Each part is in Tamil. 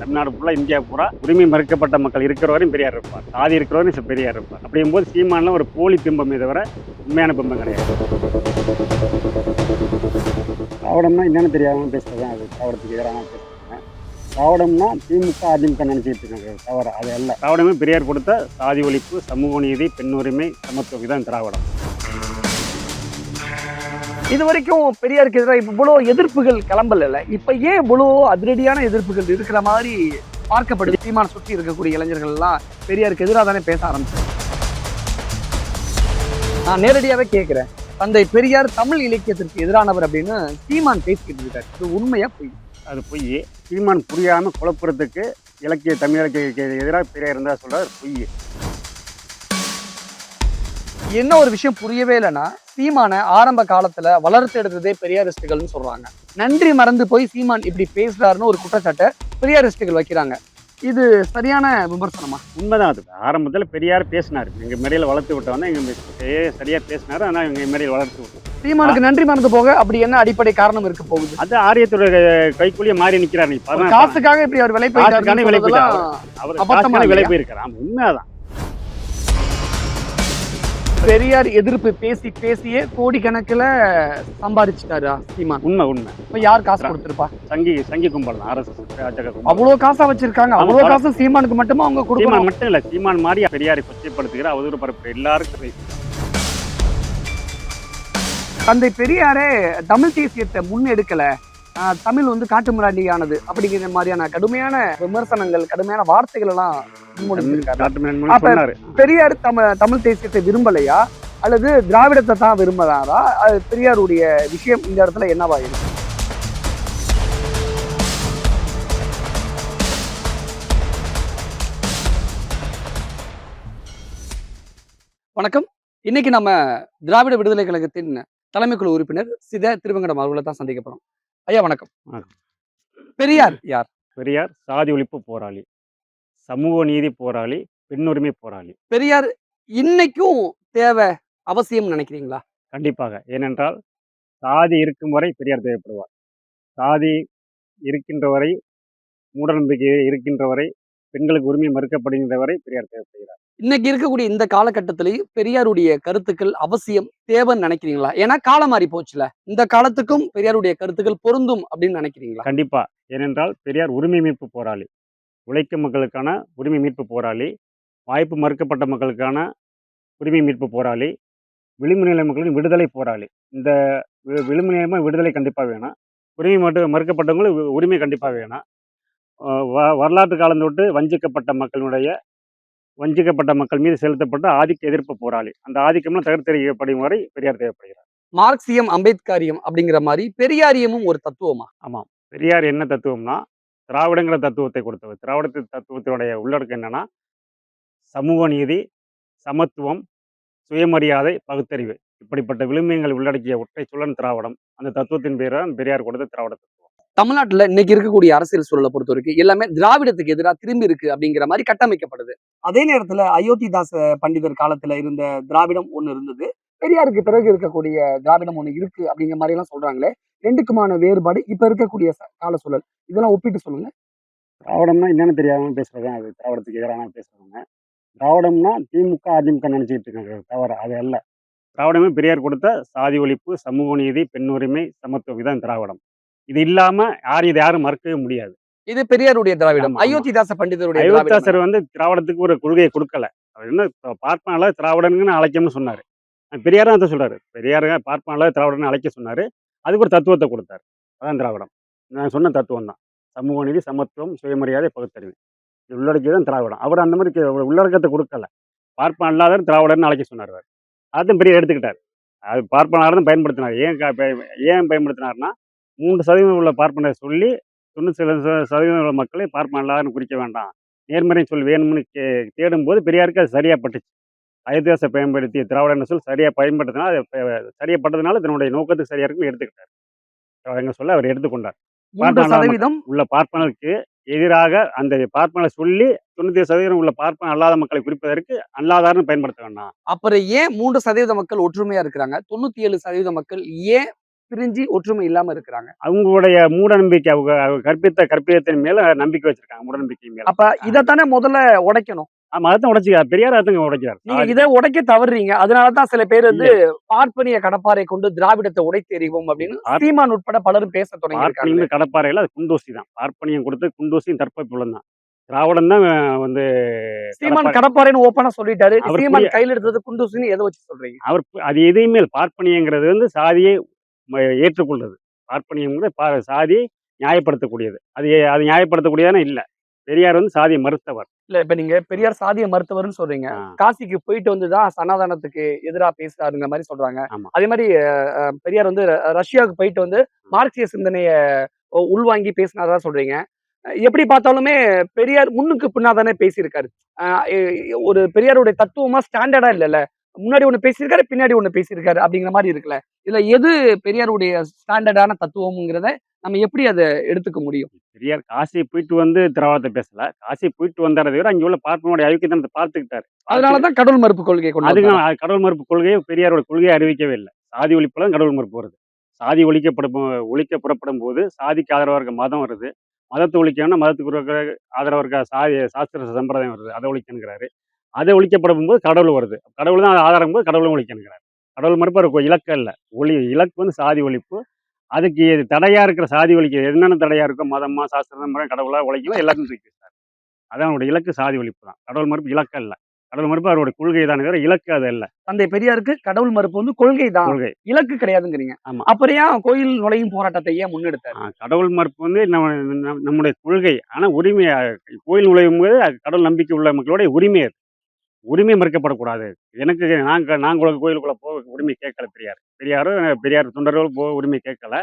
தமிழ்நாடு ஃபுல்லாக இந்தியா பூரா உரிமை மறுக்கப்பட்ட மக்கள் இருக்கிற வரையும் பெரியார் இருப்பார். சாதி இருக்கிற வரையும் பெரியார் இருப்பார். அப்படிங்கும்போது சீமான்லாம் ஒரு போலி பிம்பமே தவிர உண்மையான பிம்பம் கிடையாது. திராவிடம்னா என்னன்னு தெரியாமல் பேசுறது தான் அது. திராவிடத்துக்கு எதிரான பேசுறாங்க திராவிடம்னா திமுக அதிமுக நினைச்சிட்டு இருக்காங்க தவிர அது அல்ல. திராவிடமே பெரியார் கொடுத்த சாதி ஒழிப்பு சமூக நீதி பெண் உரிமை சமத்துவம் இதுதான் திராவிடம் இது வரைக்கும் பெரியாருக்கு எதிராக இப்போ இவ்வளோ எதிர்ப்புகள் கிளம்பல இப்போ ஏன் இவ்வளோ அதிரடியான எதிர்ப்புகள் இருக்கிற மாதிரி பார்க்கப்படுது? சீமான சுற்றி இருக்கக்கூடிய இளைஞர்கள் எல்லாம் பெரியாருக்கு எதிராக தானே பேச ஆரம்பிச்சாங்க. நான் நேரடியாவே கேட்கிறேன் தந்தை பெரியார் தமிழ் இலக்கியத்திற்கு எதிரானவர் அப்படின்னு சீமான் பேசிக்கிட்டு இருக்காரு. இது உண்மையா பொய் அது பொய். சீமான் புரியாமல் குழப்புறதுக்கு இலக்கிய தமிழ் இலக்கியக்கு எதிராக பெரியார் இருந்தால் சொல்கிறார் பொய். என்ன ஒரு விஷயம் புரியவே இல்லைன்னா சீமான ஆரம்ப காலத்துல வளர்த்து எடுத்ததே பெரியாரிஸ்டுகள்னு சொல்றாங்க. நன்றி மறந்து போய் சீமான் இப்படி பேசுறாருன்னு ஒரு குற்றச்சாட்டை பெரியாரிஸ்டுகள் வைக்கிறாங்க. இது சரியான விமர்சனமா? உண்மைதான் அது. ஆரம்பத்தில் பெரியார் பேசினார். எங்கள் மேடையில் வளர்த்து விட்டவொன்னே எங்கள் சரியாக பேசினார். ஆனால் எங்கள் மேடையில் வளர்த்து விட்டோம் சீமானுக்கு நன்றி மறந்து போக அப்படி என்ன அடிப்படை காரணம் இருக்க போகுது? அது ஆரியத்தோட கைக்குள்ளேயே மாறி நிற்கிறார் காசுக்காக இப்படி அவர் விலை காசுக்கான விலை அபத்தமா காசுக்கான விலை? போயிருக்கார். ஆமாம் உண்மைதான். பெரியார் எதிர்ப்பு பேசி பேசியே கோடிக்கணக்குல சம்பாதிச்சுட்டாரா சீமான். உண்மை உண்மை. இப்ப யார் காசு கொடுத்திருப்பா? சங்கி சங்கி கும்பல் அரசு அவ்வளவு காசா வச்சிருக்காங்க. பல- காசு சீமானுக்கு மட்டுமா அவங்க கொடுக்கணும்? மட்டும் இல்லை சீமான் மாதிரி பெரியாரை கொச்சைப்படுத்துகிற அவதூறு பரப்பு எல்லாருக்கும். தந்தை பெரியாரே தமிழ் தேசியத்தை முன்னெடுக்கல. தமிழ் வந்து காட்டுமிராண்டியானது அப்படிங்கிற மாதிரியான கடுமையான விமர்சனங்கள் கடுமையான வார்த்தைகள் எல்லாம் பெரியார் தமிழ் தமிழ் தேசியத்தை விரும்பலையா? அல்லது திராவிடத்தை தான் விரும்புறாரா? அது பெரியாருடைய விஷயம் இந்த இடத்துல என்னவா இருக்கு? வணக்கம். இன்னைக்கு நம்ம திராவிட விடுதலை கழகத்தின் தலைமைக்குழு உறுப்பினர் சித திருவங்கடம் அவர்களை தான் சந்திக்க போறோம். ஐயா வணக்கம். வணக்கம். பெரியார் யார்? பெரியார் சாதி ஒழிப்பு போராளி. சமூக நீதி போராளி பெண்ணுரிமை போராளி. பெரியார் இன்னைக்கும் தேவை அவசியம் நினைக்கிறீங்களா? கண்டிப்பாக. ஏனென்றால் சாதி இருக்கும் வரை பெரியார் தேவைப்படுவார். சாதி இருக்கின்ற வரை மூடநம்பிக்கை இருக்கின்ற வரை பெண்களுக்கு உரிமை மறுக்கப்படுகின்ற வரை பெரியார் தேவைப்படுகிறார். இன்னைக்கு இருக்கக்கூடிய இந்த காலகட்டத்திலையும் பெரியாருடைய கருத்துக்கள் அவசியம் தேவைன்னு நினைக்கிறீங்களா? ஏன்னா காலம் மாறி போச்சுல. இந்த காலத்துக்கும் பெரியாருடைய கருத்துக்கள் பொருந்தும் அப்படின்னு நினைக்கிறீங்களா? கண்டிப்பா. ஏனென்றால் பெரியார் உரிமை மீட்பு போராளி. உழைக்கும் மக்களுக்கான உரிமை மீட்பு போராளி. வாய்ப்பு மறுக்கப்பட்ட மக்களுக்கான உரிமை மீட்பு போராளி. விளிம்பு நிலை மக்களின் விடுதலை போராளி. இந்த வி- விளிம்பு நிலைமை விடுதலை கண்டிப்பாக வேணும். உரிமை மட்டும் மறுக்கப்பட்டவங்களுக்கு உரிமை கண்டிப்பாக வேணும். வ- வரலாற்று காலம் தொட்டு வஞ்சிக்கப்பட்ட மக்களுடைய வஞ்சிக்கப்பட்ட மக்கள் மீது செலுத்தப்பட்ட ஆதிக்க எதிர்ப்பு போராளி. அந்த ஆதிக்கம்லாம் தகர்த்தெறியப்படும் வரை பெரியார் தேவைப்படுகிறார். மார்க்சியம் அம்பேத்கரியம் அப்படிங்கிற மாதிரி பெரியாரியமும் ஒரு தத்துவமா? பெரியார் என்ன தத்துவம்னா திராவிடங்கிற தத்துவத்தை கொடுத்தவர். திராவிட தத்துவத்தினுடைய உள்ளடக்கம் என்னன்னா சமூக நீதி சமத்துவம் சுயமரியாதை பகுத்தறிவு. இப்படிப்பட்ட விழுமியங்கள் உள்ளடக்கிய ஒற்றை சொல்லன் திராவிடம். அந்த தத்துவத்தின் பேர் தான் பெரியார் கொடுத்த திராவிட தத்துவம். தமிழ்நாட்டுல இன்னைக்கு இருக்கக்கூடிய அரசியல் சூழலை பொறுத்த வரைக்கும் எல்லாமே திராவிடத்துக்கு எதிராக திரும்பி இருக்கு அப்படிங்கிற மாதிரி கட்டமைக்கப்படுது. அதே நேரத்துல அயோத்திதாச பண்டிதர் காலத்துல இருந்த திராவிடம் ஒண்ணு இருந்தது. பெரியாருக்கு பிறகு இருக்கக்கூடிய திராவிடம் ஒண்ணு இருக்கு அப்படிங்கிற மாதிரி எல்லாம் சொல்றாங்களே ரெண்டுக்குமான வேறுபாடு இப்ப இருக்கக்கூடிய ச- கால சூழல் இதெல்லாம் ஒப்பிட்டு சொல்லுங்க. திராவிடம்னா என்னன்னு தெரியாம பேசுறது தான் அது திராவிடத்துக்கு எதிரான பேசுறவங்க திராவிடம்னா திமுக அதிமுக நினைச்சிட்டு இருக்காங்க தவிர அது அல்ல. திராவிடமே பெரியார் கொடுத்த சாதி ஒழிப்பு சமூக நீதி பெண் உரிமை சமத்துவம் இதுதான் திராவிடம். இது இல்லாம யாரும் இதை யாரும் மறுக்கவே முடியாது. இது பெரியாருடைய திராவிடம். அயோத்திதாச பண்டிதருடைய அயோத்தாசர் வந்து திராவிடத்துக்கு ஒரு கொள்கையை கொடுக்கல. அவர் என்ன பார்ப்பனால திராவிடன்னு அழைக்கணும்னு சொன்னாரு. பெரியாரும் அதை சொல்றாரு. பெரியார் பார்ப்பனால திராவிடன்னு அழைக்க சொன்னாரு. அதுக்கு ஒரு தத்துவத்தை கொடுத்தாரு. அதான் திராவிடம். நான் சொன்ன தத்துவம் தான். சமூக நீதி சமத்துவம் சுயமரியாதை பகுத்தறிவு. இது உள்ளடக்கியது தான் திராவிடம். அவர் அந்த மாதிரி உள்ளடக்கத்தை கொடுக்கல. பார்ப்பன அல்லாதவர் திராவிடர்னு அழைக்க சொன்னார் அவர். அதையும் பெரிய எடுத்துக்கிட்டார். அது பார்ப்பனார் தான் பயன்படுத்தினார். ஏன் ஏன் பயன்படுத்தினார்னா மூன்று சதவீதம் உள்ள பார்ப்பனரை சொல்லி தொண்ணூற்றி சதவீதம் உள்ள மக்களை பார்ப்பன அல்லாதன்னு குறிக்க வேண்டாம். நேர்மறை சொல் வேணும்னு கே தேடும்போது பெரியாருக்கு அது சரியா பட்டுச்சு. அயோத்தியாசை பயன்படுத்திய திராவிட சொல் சரியா பயன்படுத்தினா அது ப- சரியாப்பட்டதுனால தன்னுடைய நோக்கத்துக்கு சரியா இருக்குன்னு எடுத்துக்கிட்டார். திராவிடங்க சொல்ல அவர் எடுத்துக்கொண்டார். பார்ப்பன சதவீதம் உள்ள பார்ப்பனருக்கு எதிராக அந்த பார்ப்பனை சொல்லி தொண்ணூத்தி சதவீதம் உள்ள பார்ப்பன அல்லாத மக்களை குறிப்பதற்கு அல்லாதார்னு பயன்படுத்த வேண்டாம். அப்புறம் ஏன் மூன்று சதவீத மக்கள் ஒற்றுமையா இருக்கிறாங்க? தொண்ணூத்தி ஏழு சதவீத மக்கள் ஏன் பிரிஞ்சு ஒற்றுமை இல்லாம இருக்கிறாங்க. அவங்களுடைய மூட நம்பிக்கை அவங்க கற்பித்த கற்பிதத்தின் மேல நம்பிக்கை வச்சிருக்காங்க மூட நம்பிக்கை மேல. அப்ப இதைத்தானே முதல்ல உடைக்கணும். ஆமா அதான் உடைச்சிக்கிறார் பெரியார் அதான் உடைக்கிறார். நீங்க இதை உடைக்க தவறுறீங்க. அதனாலதான் சில பேர் வந்து பார்ப்பனிய கடப்பாரை கொண்டு திராவிடத்தை உடைத்து எறிவோம் அப்படின்னு சீமான் உட்பட பலரும் பேச பார்ப்பனியம் கடப்பாறையில அது குண்டூசி தான். பார்ப்பனியம் கொடுத்து குண்டூசியும் தற்பப்புலம் தான். திராவிடம் தான் வந்து சீமான் கடப்பாறைன்னு ஓப்பனா சொல்லிட்டாரு. சீமான் கையில எடுத்தது குண்டூசின்னு எதை வச்சு சொல்றீங்க? அவர் அது எதையுமே. பார்ப்பனியங்கிறது வந்து சாதியை ஏற்றுக்கொள்றது. பார்ப்பனியங்கிறது பா- சாதியை நியாயப்படுத்தக்கூடியது. அது அது நியாயப்படுத்தக்கூடியதானே இல்ல. பெரியார் வந்து சாதியை மறுத்தவர். இல்ல இப்ப நீங்க பெரியார் சாதிய மருத்துவர்னு சொல்றீங்க. காசிக்கு போயிட்டு வந்துதான் சனாதனத்துக்கு எதிரா பேசுறாருங்க மாதிரி சொல்றாங்க. அதே மாதிரி பெரியார் வந்து ரஷ்யாவுக்கு போயிட்டு வந்து மார்க்சிய சிந்தனைய உள்வாங்கி பேசினாரா சொல்றீங்க. எப்படி பார்த்தாலுமே பெரியார் முன்னுக்கு பின்னாதானே பேசியிருக்காரு. ஒரு பெரியாருடைய தத்துவமா ஸ்டாண்டர்டா இல்லல்ல. முன்னாடி ஒண்ணு பேசியிருக்காரு பின்னாடி ஒண்ணு பேசியிருக்காரு அப்படிங்கிற மாதிரி இருக்குல்ல. இதுல எது பெரியாருடைய ஸ்டாண்டர்டான தத்துவம்ங்கிறத நம்ம எப்படி அதை எடுத்துக்க முடியும்? பெரியார் காசி போயிட்டு வந்து திராவிடத்தை பேசல. காசி போயிட்டு வந்தாரதை விட அங்க உள்ள பார்ப்பனுடைய ஐக்கியத்தனத்தை பார்த்துக்கிட்டாரு. அதனாலதான் கடவுள் மறுப்பு கொள்கை கொண்டு கடவுள் மறுப்பு கொள்கையை பெரியாரோட கொள்கையை அறிவிக்கவே இல்லை. சாதி ஒழிப்புல கடவுள் மறுப்பு வருது. சாதி ஒழிக்கப்படும் ஒழிக்க புறப்படும் போது சாதிக்கு ஆதரவா இருக்க மதம் வருது. மதத்தை ஒழிக்கணும்னா மதத்துக்கு இருக்கிற ஆதரவா இருக்க சாதி சாஸ்திர சம்பிரதாயம் வருது. அதை ஒழிக்கணுங்கிறாரு. அதை ஒழிக்கப்படும் போது கடவுள் வருது. கடவுள் தான் ஆதாரம் போது கடவுளும் ஒழிக்கணுங்கிறாரு. கடவுள் மறுப்பு அவருக்கு இலக்கு இல்லை ஒளி இலக்கு வந்து சாதி ஒழிப்பு. அதுக்கு எது தடையா இருக்கிற சாதி ஒழிக்க என்னென்ன தடையா இருக்கோ மதமா சாஸ்திர சம்பிரதாயம் கடவுளா ஒழிக்கணும் எல்லாத்தையும் தூக்கி வச்சாரு அதான் அவருடைய இலக்கு சாதி ஒழிப்பு தான். கடவுள் மறுப்பு இலக்கு அல்ல. கடவுள் மறுப்பு அவருடைய கொள்கை தானே தவிர இலக்கு அது அல்ல. தந்தை பெரியாருக்கு கடவுள் மறுப்பு வந்து கொள்கை தான். கொள்கை. இலக்கு கிடையாதுங்கிறீங்க. ஆமா. அப்புறம் ஏன் கோயில் நுழையும் போராட்டத்தை ஏன் முன்னெடுத்தாரு? கடவுள் மறுப்பு வந்து நம்ம நம்- நம்முடைய கொள்கை. ஆனா உரிமை அ, கோயில் நுழையும் போது கடவுள் நம்பிக்கை உள்ள மக்களுடைய உரிமை அது. உரிமை மறுக்கப்படக்கூடாது. எனக்கு நாங்க நாங்க கோயிலுக்குள்ள போக உரிமை கேட்கல பெரியார். பெரியாரும் பெரியார் தொண்டர்கள் போக உரிமை கேட்கல.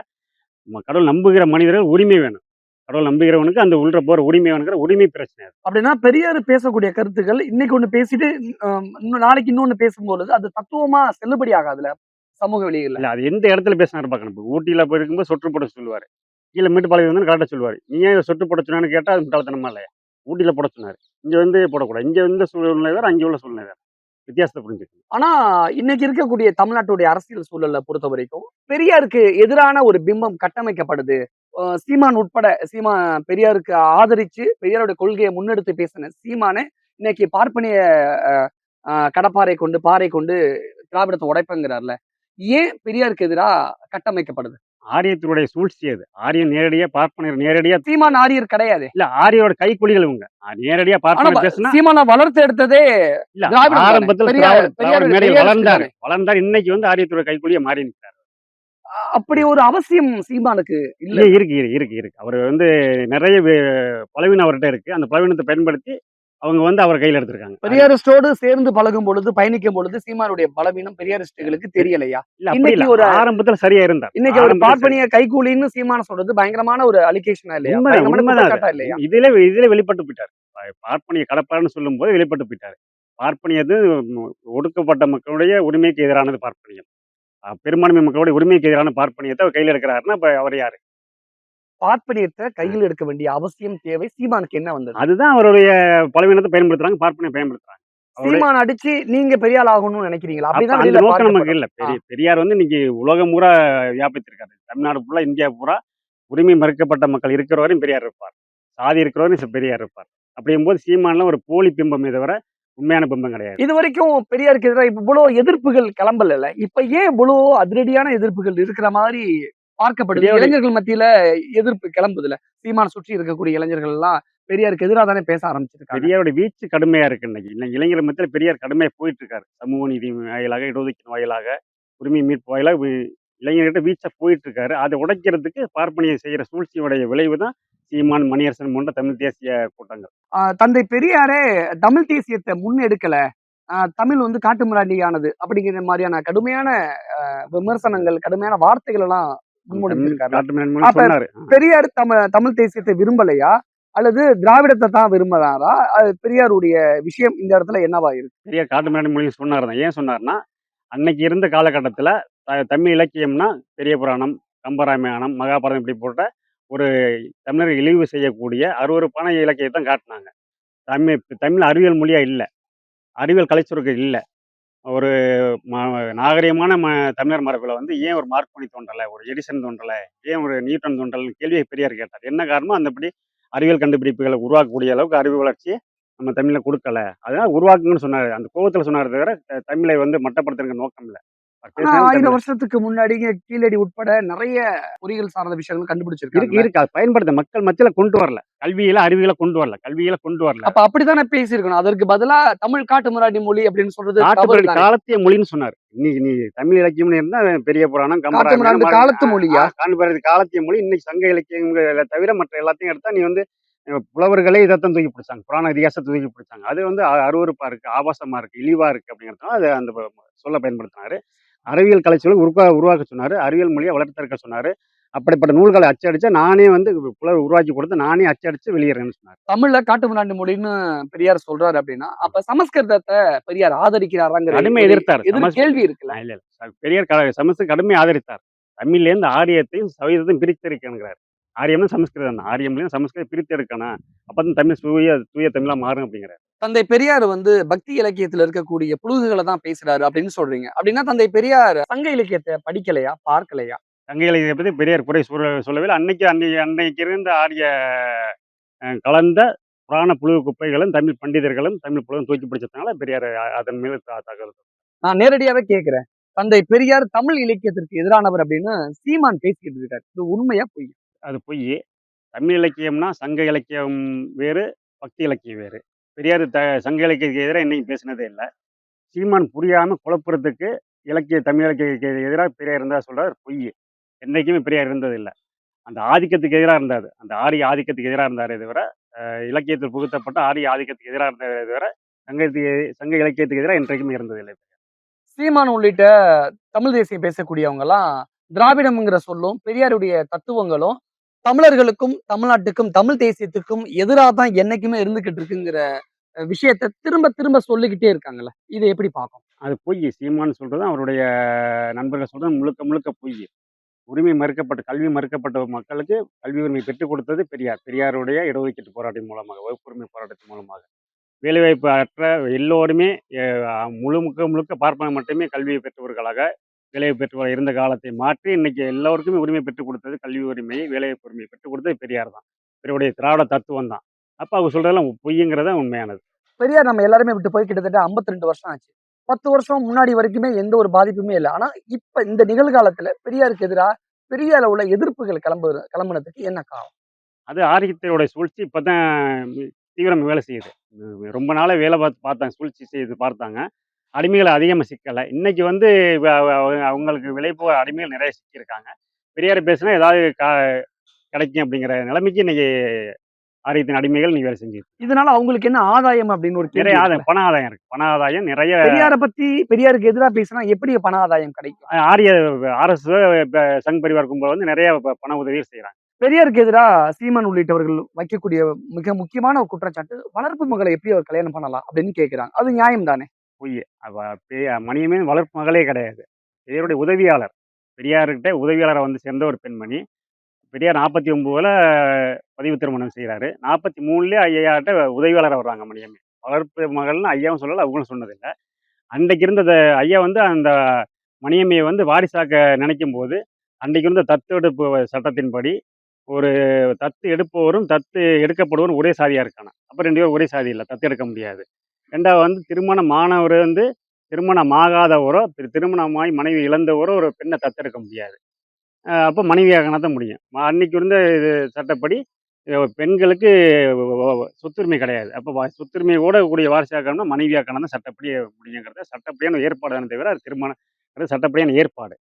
நம்ம கடவுள் நம்புகிற மனிதர்கள் உரிமை வேணும். கடவுள் நம்புகிறவனுக்கு அந்த உள்ள போற உரிமை வேணுங்கிற உரிமை பிரச்சனை அப்படின்னா பெரியார் பேசக்கூடிய கருத்துக்கள் இன்னைக்கு ஒண்ணு பேசிட்டு நாளைக்கு இன்னொன்னு பேசும்போது அது தத்துவமா செல்லுபடி ஆகாதுல சமூக வெளியில? இல்ல அது எந்த இடத்துல பேசினாரு பார்க்கணும் இப்போ ஊட்டியில போயிருக்கும்போது சொட்டு போட சொல்லுவாரு. கீழே மீட்டுப்பாளையம் வந்து கரெக்டாக சொல்லுவாரு. நீ ஏன் சொட்டு போட சொன்னான்னு கேட்டா அது முட்டாள்தனமா இல்லையா? ஊட்டியில் போட சொன்னார். இங்கே வந்து போடக்கூடாது. இங்கே வந்து சூழ்நிலை வேறு அங்கே உள்ள சூழ்நிலை வேறு. வித்தியாசத்தை புரிஞ்சுக்கணும். ஆனா இன்னைக்கு இருக்கக்கூடிய தமிழ்நாட்டுடைய அரசியல் சூழலை பொறுத்த வரைக்கும் பெரியாருக்கு எதிரான ஒரு பிம்பம் கட்டமைக்கப்படுது. சீமான் உட்பட சீமா பெரியாருக்கு ஆதரிச்சு பெரியாருடைய கொள்கையை முன்னெடுத்து பேசின சீமானே இன்னைக்கு பார்ப்பனிய கடப்பாறை கொண்டு பாறை கொண்டு திராவிடத்தை உடைப்பங்கிறார்ல. ஏன் பெரியாருக்கு எதிராக கட்டமைக்கப்படுது? ஆரியத்தினுடைய சூழ்ச்சி அது. ஆரியன் நேரடியா பார்ப்பனர் நேரடியா சீமான் ஆரியர் கிடையாது. இல்ல ஆரியோட கைக்குலிகள் இவங்க. ஆ, நேரடியா பார்ப்பனர் பேசுனா சீமானை வளர்த்து எடுத்ததே இல்ல. ஆரம்பத்தில் வளர்ந்தாரு. வளர்ந்தார். இன்னைக்கு வந்து ஆரியத்தோட கைக்குலியை மாறி நிற்கிறார் அப்படி ஒரு அவசியம் சீமானுக்கு இல்ல. இருக்கு இருக்கு இருக்கு இருக்கு. அவர் வந்து நிறைய பலவீனம் அவர்கிட்ட இருக்கு. அந்த பலவீனத்தை பயன்படுத்தி அவங்க வந்து அவர் கையில எடுத்திருக்காங்க. பெரியாரிஸ்டோடு சேர்ந்து பழகும் பொழுது பயணிக்கும் பொழுது சீமானுடைய பலவீனம் பெரியாரிஸ்டுகளுக்கு தெரியலையா? இன்னைக்கு ஒரு- ஆரம்பத்துல சரியா இருந்தார். இன்னைக்கு ஒரு பார்ப்பனிய கைகூலின்னு சீமான சொல்றது பயங்கரமான ஒரு அலிகேஷனா இல்லையா? இதுல இதுல வெளிப்பட்டு போயிட்டார். பார்ப்பனிய கடப்பாருன்னு சொல்லும் போது வெளிப்பட்டு போயிட்டாரு. பார்ப்பனியது ஒடுக்கப்பட்ட மக்களுடைய உரிமைக்கு எதிரானது பார்ப்பனியம் பெரும்பான்மை மக்களுடைய உரிமைக்கு எதிரான பார்ப்பனியத்தை அவர் கையில் எடுக்கிறாருன்னா அப்ப அவர் யாரு? பார்ப்பனியத்தை கையில் எடுக்க வேண்டிய அவசியம் தேவை. சீமானுக்கு என்ன வந்தது? அதுதான் அவருடைய பலவீனத்தை பயன்படுத்துறாங்க பார்ப்பனியை பயன்படுத்துறாங்க. சீமான் அடிச்சு நீங்க பெரிய ஆள் ஆகணும்னு நினைக்கிறீங்களா? அப்ப அப்படிதான் நமக்கு. இல்ல. பெரிய பெரியார் வந்து இன்னைக்கு உலகம் பூரா வியாபித்திருக்காரு. தமிழ்நாடு பூரா இந்தியா பூரா உரிமை மறுக்கப்பட்ட மக்கள் இருக்கிற வரையும் பெரியார் இருப்பார். சாதி இருக்கிற வரையும் சி- பெரியார் இருப்பார். அப்படிங்கும்போது சீமான்லாம் ஒரு போலி பிம்பமே தவிர உண்மையான பிம்பம் கிடையாது. இது வரைக்கும் பெரியாருக்கு எதிராக இப்ப இவ்வளவு எதிர்ப்புகள் கிளம்பல இப்ப ஏன் இவ்வளவு அதிரடியான எதிர்ப்புகள் இருக்கிற மாதிரி பார்க்கப்படுது. பெரியாருடைய- இளைஞர்கள் மத்தியில எதிர்ப்பு கிளம்புதுல சீமான் சுற்றி இருக்கக்கூடிய இளைஞர்கள் எல்லாம் பெரியாருக்கு எதிராக தானே பேச ஆரம்பிச்சிருக்காங்க. பெரியாரோட வீச்சு கடுமையா இருக்கு இன்னைக்கு. இன்னைக்கு இளைஞர் மத்தியில் பெரியார் கடுமையா போயிட்டு இருக்காரு சமூக நீதி வாயிலாக இடஒதுக்கீடு வாயிலாக உரிமை மீட்பு வாயிலாக இளைஞர்கிட்ட வீச்சா போயிட்டு இருக்காரு அதை உடைக்கிறதுக்கு பார்ப்பனியை செய்யற சூழ்ச்சியுடைய விளைவு தான் சீமான் மணியரசன் போன்ற தமிழ் தேசிய கூட்டங்கள். தந்தை பெரியாரே தமிழ் தேசியத்தை முன்னெடுக்கல. தமிழ் வந்து காட்டுமிராண்டியானது அப்படிங்கிற மாதிரியான கடுமையான விமர்சனங்கள் கடுமையான வார்த்தைகள் எல்லாம் முன்மொழிஞ்சிருக்காரு பெரியார் தமிழ் தமிழ் தேசியத்தை விரும்பலையா? அல்லது திராவிடத்தை தான் விரும்புறாரா? அது பெரியாருடைய விஷயம் இந்த இடத்துல என்னவா இருக்கு? பெரியார் காட்டு மேன்மொழி மொழி சொன்னார் தான் ஏன் சொன்னார்னா அன்னைக்கு இருந்த காலகட்டத்தில் தமிழ் இலக்கியம்னா பெரிய புராணம் கம்பராமாயணம் மகாபாரதம் இப்படி போட்ட ஒரு தமிழர் இழிவு செய்யக்கூடிய அருவருப்பான இலக்கியத்தை காட்டினாங்க. தமிழ் தமிழ் அறிவியல் மொழியா இல்லை. அறிவியல் கலைச்சுருக்கள் இல்லை. ஒரு ம- நாகரிகமான ம தமிழர் மரபில் வந்து ஏன் ஒரு மார்க்கோனி தோன்றலை? ஒரு எடிசன் தோன்றலை? ஏன் ஒரு நியூட்டன் தோன்றல் கேள்வியை பெரியார் கேட்டார். என்ன காரணம் அந்தபடி அறிவியல் கண்டுபிடிப்புகளை உருவாக்கக்கூடிய அளவுக்கு அறிவு வளர்ச்சியை நம்ம தமிழில் கொடுக்கல. அதனால் உருவாக்குங்கன்னு சொன்னார். அந்த கோபத்தில் சொன்னார் தவிர தமிழை வந்து மட்டப்படுத்துறதுக்கு நோக்கம் இல்லை. ஆயிரம். வருஷத்துக்கு முன்னாடிங்க கீழடி உட்பட நிறைய பொறியியல் சார்ந்த விஷயங்கள் இருக்கு கண்டுபிடிச்சிருக்காங்க இருக்கு பயன்படுத்த மக்கள் மத்தியில கொண்டு வரல. கல்வியில அறிவியல கொண்டு வரல. கல்வியில கொண்டு வரல. அப்ப அப்படித்தானே பேசியிருக்கணும்? அதற்கு பதிலா தமிழ் காட்டு முராடி மொழி அப்படின்னு சொல்றது? காலத்திய மொழின்னு சொன்னார். இன்னைக்கு நீ தமிழ் இலக்கியம்னு இருந்தா பெரிய புராணம் காலத்து மொழியா? காண்பது காலத்திய மொழி இன்னைக்கு சங்க இலக்கியங்களை தவிர மற்ற எல்லாத்தையும் எடுத்தா நீ வந்து புலவர்களே இதைத்தான் தூக்கி பிடிச்சாங்க. புராண இதிகாசத்தை தூக்கி பிடிச்சாங்க. அது வந்து அ- அருவருப்பா இருக்கு ஆபாசமா இருக்கு இழிவா இருக்கு அப்படிங்கிறதுனால அது அந்த சொல்ல பயன்படுத்தினாரு. அறிவியல் கலைச்சொலை உருவா உருவாக்க சொன்னாரு. அறிவியல் மொழியை வளர்த்தெடுக்க சொன்னாரு. அப்படிப்பட்ட நூல்களை அச்சடிச்சா நானே வந்து புலவர் உருவாக்கி கொடுத்து நானே அச்சடிச்சு வெளியிடுறேன்னு சொன்னார். தமிழ்ல காட்டு மிராண்டி மொழின்னு பெரியார் சொல்றாரு அப்படின்னா அப்ப சமஸ்கிருதத்தை பெரியார் ஆதரிக்கிறாராங்கிற கடுமை எதிர்த்தார். கேள்வி இருக்குல்ல. இல்ல இல்ல. பெரியார் சமஸ்கிருத கடுமையை ஆதரித்தார். தமிழ்லேருந்து ஆரியத்தையும் சவிதத்தையும் பிரித்தெடுக்கணுங்கிறார். ஆரியம்னு சமஸ்கிருதம் தான் ஆரியம்லையும் சமஸ்கிருதம் பிரித்தெடுக்கணும். அப்பதான் தமிழ் தூய தூய தமிழா மாறும் அப்படிங்கிறார். தந்தை பெரியார் வந்து பக்தி இலக்கியத்துல இருக்கக்கூடிய புழுகுகளை தான் பேசுறாரு அப்படின்னு சொல்றீங்க. அப்படின்னா தந்தை பெரியார் சங்க இலக்கியத்தை படிக்கலையா? பார்க்கலையா? சங்க இலக்கியத்தை பத்தி பெரியார் குறை சொல்ல சொல்லவே. அன்னைக்கு அன்னைக்கு அன்னைக்கு இருந்த ஆரிய கலந்த புராண புழு குப்பைகளும் தமிழ் பண்டிதர்களும் தமிழ் புலவும் தூக்கி பிடிச்சதுனால பெரியார் அதன் மேல தா- தகவல் நான் நேரடியாவே கேக்குறேன் தந்தை பெரியார் தமிழ் இலக்கியத்திற்கு எதிரானவர் அப்படின்னு சீமான் பேசிக்கிட்டு இருக்காரு. இது உண்மையா பொய் அது போய் தமிழ் இலக்கியம்னா சங்க இலக்கியம் வேறு பக்தி இலக்கியம் வேறு. பெரியார் த சங்க இலக்கியத்துக்கு எதிராக இன்னைக்கு பேசினதே இல்லை. சீமான் புரியாமல் குழப்புறதுக்கு இலக்கிய தமிழ் இலக்கியத்துக்கு எதிராக பெரியார் இருந்தால் சொல்கிறார் பொய். என்றைக்குமே பெரியார் இருந்தது இல்லை. அந்த ஆதிக்கத்துக்கு எதிராக இருந்தார். அந்த ஆரிய ஆதிக்கத்துக்கு எதிராக இருந்தாரே தவிர இலக்கியத்தில் புகுத்தப்பட்ட ஆரிய ஆதிக்கத்துக்கு எதிராக இருந்ததே தவிர சங்கத்துக்கு சங்க இலக்கியத்துக்கு எதிராக என்றைக்குமே இருந்ததில்லை சீமான் உள்ளிட்ட தமிழ் தேசியம் பேசக்கூடியவங்க திராவிடம்ங்கிற சொல்லும் பெரியாருடைய தத்துவங்களும் தமிழர்களுக்கும் தமிழ்நாட்டுக்கும் தமிழ் தேசியத்துக்கும் எதிராக தான் என்னைக்குமே இருந்துகிட்டு இருக்குங்கிற விஷயத்த திரும்ப திரும்ப சொல்லிக்கிட்டே இருக்காங்கல்ல. இதை எப்படி பார்க்கும் அது பொய் சீமான்னு சொல்றது அவருடைய நண்பர்கள் சொல்றது முழுக்க முழுக்க பொய். உரிமை மறுக்கப்பட்ட கல்வி மறுக்கப்பட்ட மக்களுக்கு கல்வி உரிமை பெற்றுக் கொடுத்தது பெரியார். பெரியாருடைய இடஒதுக்கீட்டு போராட்டம் மூலமாக வகுப்புரிமை போராட்டத்தின் மூலமாக. வேலைவாய்ப்பு அற்ற எல்லோருமே முழு முழுக்க முழுக்க பார்ப்பன மட்டுமே கல்வியை பெற்றவர்களாக வேலைவாய்ப்பு பெற்றவர் இருந்த காலத்தை மாற்றி இன்னைக்கு எல்லோருக்குமே உரிமை பெற்றுக் கொடுத்தது கல்வி உரிமையை வேலைவாய்ப்பு உரிமையை பெற்றுக் கொடுத்தது பெரியார் தான். பெரியவுடைய திராவிட தத்துவம் தான். அப்போ அவங்க சொல்றதெல்லாம் பொய்ங்கிறத உண்மையானது? பெரியார் நம்ம எல்லாருமே விட்டு போய் கிட்டத்தட்ட 52 வருஷம் ஆச்சு. பத்து வருஷம் முன்னாடி வரைக்குமே எந்த ஒரு பாதிப்புமே இல்லை. ஆனா இப்ப இந்த நிகழ்காலத்துல பெரியாருக்கு எதிராக பெரிய அளவுல எதிர்ப்புகள் கிளம்பு கிளம்புனதுக்கு என்ன காரணம்? அது ஆரியத்தோட சூழ்ச்சி இப்போ தான் தீவிரம் வேலை செய்யுது. ரொம்ப நாளாக வேலை பார்த்து பார்த்தாங்க சூழ்ச்சி செய்து பார்த்தாங்க. அடிமைகளை அதிகமாக சிக்கலை. இன்னைக்கு வந்து அவங்களுக்கு விலை போக அடிமைகள் நிறைய சிக்கியிருக்காங்க. பெரியார் பேசுனா ஏதாவது கா கிடைக்கும் அப்படிங்கிற நிலைமைக்கு இன்னைக்கு ஆரியத்தின் அடிமைகள் நீ வேலை செஞ்சு இதனால அவங்களுக்கு என்ன ஆதாயம் அப்படின்னு ஒரு நிறைய. ஆதாயம் பண ஆதாயம் இருக்கு. பண ஆதாயம் நிறைய பெரியார பத்தி பெரியாருக்கு எதிராக பேசினா எப்படி பண ஆதாயம் கிடைக்கும்? ஆரிய ஆர்எஸ் சங் பரிவார் கும்பல் வந்து நிறைய பண உதவிகள் செய்கிறாங்க பெரியாருக்கு எதிராக சீமான் உள்ளிட்டவர்கள் வைக்கக்கூடிய மிக முக்கியமான ஒரு குற்றச்சாட்டு வளர்ப்பு மகளை எப்படி அவர் கல்யாணம் பண்ணலாம் அப்படின்னு கேட்கிறாங்க அது நியாயம் தானே பொய் பெரிய மணியமே வளர்ப்பு மகளே கிடையாது. பெரியாருடைய உதவியாளர். பெரியார்கிட்ட உதவியாளரை வந்து சேர்ந்த ஒரு பெண்மணி. பெரியார் நாற்பத்தி ஒம்போதுல பதிவு திருமணம் செய்கிறாரு நாற்பத்தி மூணுலேயே ஐயாட்ட உதவியாளராக வர்றாங்க மணியம்மை வளர்ப்பு மகள்னு ஐயாவும் சொல்லலை அவங்களும் சொன்னதில்லை அன்றைக்கு இருந்த ஐயா வந்து அந்த மணியம்மையை வந்து வாரிசாக்க நினைக்கும் போது அன்றைக்கு இருந்த தத்தெடுப்பு சட்டத்தின்படி ஒரு தத்து எடுப்பவரும் தத்து எடுக்கப்படுவரும் ஒரே சாதியாக இருக்கானா அப்போ ரெண்டு பேரும் ஒரே சாதி இல்லை தத்து எடுக்க முடியாது. ரெண்டாவது வந்து திருமணமானவர் வந்து திருமணமாகாதவரோ திரு- திருமணமாகி மனைவி இழந்தவரோ ஒரு பெண்ணை தத்தெடுக்க முடியாது. அப்போ மனைவியாக தான் முடியும். அன்னைக்கு இருந்த இது சட்டப்படி பெண்களுக்கு சொத்துரிமை கிடையாது. அப்போ சொத்துரிமை கூட கூடிய வாரிசாக்கணும்னா மனைவியாக்கணும் தான் சட்டப்படி முடியுங்கிறத சட்டப்படியான ஏற்பாடு தவிர அது திருமணம் சட்டப்படியான ஏற்பாடு.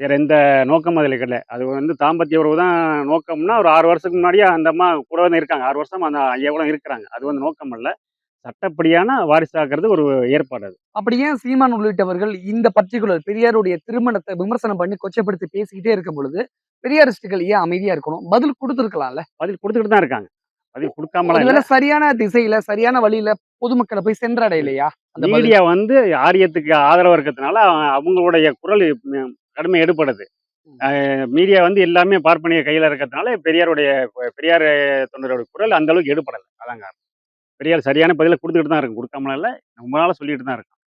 வேறு எந்த நோக்கம் அதில் கிடையாது. அது வந்து தாம்பத்திய உறவு தான் நோக்கம்னா ஒரு ஆறு வருஷத்துக்கு முன்னாடியே அந்த அம்மா கூட தான் இருக்காங்க. ஆறு வருஷம் அந்த ஐயா கூட இருக்கிறாங்க. அது வந்து நோக்கம் இல்லை சட்டப்படியான வாரிசாக்குறது ஒரு ஏற்பாடு அது. அப்படி ஏன் சீமான் உள்ளிட்டவர்கள் இந்த பர்டிகுலர் பெரியாருடைய திருமணத்தை விமர்சனம் பண்ணி கொச்சப்படுத்தி பேசிக்கிட்டே இருக்கும் பொழுது பெரியாரிஸ்டுகள் ஏன் அமைதியா இருக்கணும்? பதில் கொடுத்துருக்கலாம்ல? பதில் கொடுத்துக்கிட்டு தான் இருக்காங்க. பதில் ஒருவேளை சரியான திசையில சரியான வழியில பொதுமக்களை போய் சென்றடையலையா? அந்த மீடியா வந்து ஆரியத்துக்கு ஆதரவு இருக்கிறதுனால அவ- அவங்களுடைய குரல் கடுமை எடுபடுது. மீடியா வந்து எல்லாமே பார்ப்பனிய கையில் இருக்கிறதுனால பெரியாருடைய பெரியார் தொண்டரோட குரல் அந்த அளவுக்கு எடுபடலை. அதாங்க பெரியார் சரியான பதிலை கொடுத்துக்கிட்டு தான் இருக்கும். கொடுக்காமலாம் இல்லை. ரொம்ப சொல்லிட்டு தான் இருக்கும்.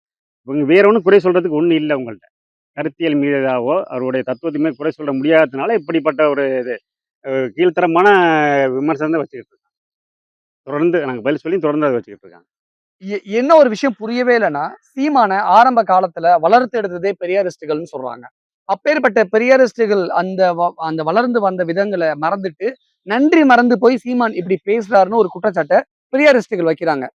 இவங்க வேற ஒன்றும் குறை சொல்கிறதுக்கு ஒன்றும் இல்லை உங்கள்கிட்ட கருத்தியல் மீதாவோ அவருடைய தத்துவத்தையுமே குறை சொல்ல முடியாததுனால இப்படிப்பட்ட ஒரு இது கீழ்த்தரமான விமர்சனம் தான் வச்சுக்கிட்டு இருக்காங்க. தொடர்ந்து நாங்கள் பதில் சொல்லி தொடர்ந்து அதை வச்சுக்கிட்டு இருக்காங்க. என்ன ஒரு விஷயம் புரியவே இல்லைன்னா சீமான ஆரம்ப காலத்துல வளர்த்து எடுத்ததே பெரியாரிஸ்டுகள்னு சொல்றாங்க. அப்பேற்பட்ட பெரியாரிஸ்டுகள் அந்த வ- அந்த வளர்ந்து வந்த விதங்களை மறந்துட்டு நன்றி மறந்து போய் சீமான் இப்படி பேசுறாருன்னு ஒரு குற்றச்சாட்டை பெரியாரிஸ்டுகள் வைக்கிறாங்க.